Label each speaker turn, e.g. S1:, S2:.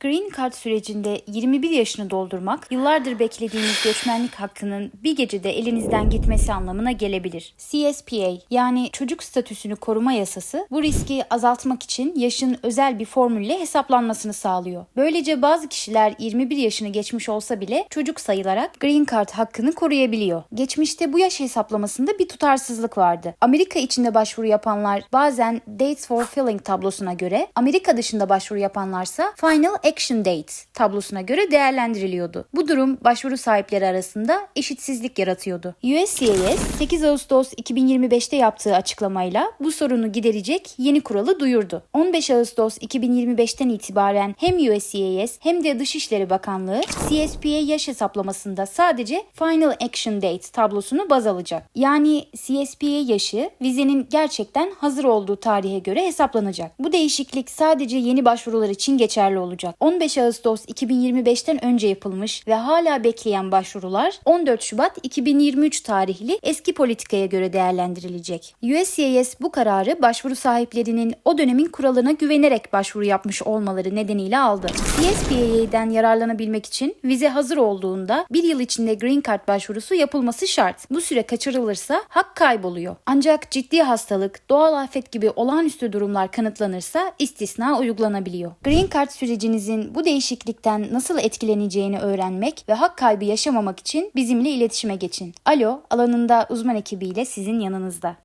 S1: Green Card sürecinde 21 yaşını doldurmak, yıllardır beklediğiniz göçmenlik hakkının bir gecede elinizden gitmesi anlamına gelebilir. CSPA yani çocuk statüsünü koruma yasası bu riski azaltmak için yaşın özel bir formülle hesaplanmasını sağlıyor. Böylece bazı kişiler 21 yaşını geçmiş olsa bile çocuk sayılarak Green Card hakkını koruyabiliyor. Geçmişte bu yaş hesaplamasında bir tutarsızlık vardı. Amerika içinde başvuru yapanlar bazen Dates for Filling tablosuna göre, Amerika dışında başvuru yapanlarsa Final Action Date tablosuna göre değerlendiriliyordu. Bu durum başvuru sahipleri arasında eşitsizlik yaratıyordu. USCIS 8 Ağustos 2025'te yaptığı açıklamayla bu sorunu giderecek yeni kuralı duyurdu. 15 Ağustos 2025'ten itibaren hem USCIS hem de Dışişleri Bakanlığı CSPA yaş hesaplamasında sadece Final Action Date tablosunu baz alacak. Yani CSPA yaşı vizenin gerçekten hazır olduğu tarihe göre hesaplanacak. Bu değişiklik sadece yeni başvurular için geçerli olacak. 15 Ağustos 2025'ten önce yapılmış ve hala bekleyen başvurular 14 Şubat 2023 tarihli eski politikaya göre değerlendirilecek. USCIS bu kararı başvuru sahiplerinin o dönemin kuralına güvenerek başvuru yapmış olmaları nedeniyle aldı. CSPA'den yararlanabilmek için vize hazır olduğunda bir yıl içinde Green Card başvurusu yapılması şart. Bu süre kaçırılırsa hak kayboluyor. Ancak ciddi hastalık, doğal afet gibi olağanüstü durumlar kanıtlanırsa istisna uygulanabiliyor. Green Card sürecinizin bu değişiklikten nasıl etkileneceğini öğrenmek ve hak kaybı yaşamamak için bizimle iletişime geçin. Alo, alanında uzman ekibiyle sizin yanınızda.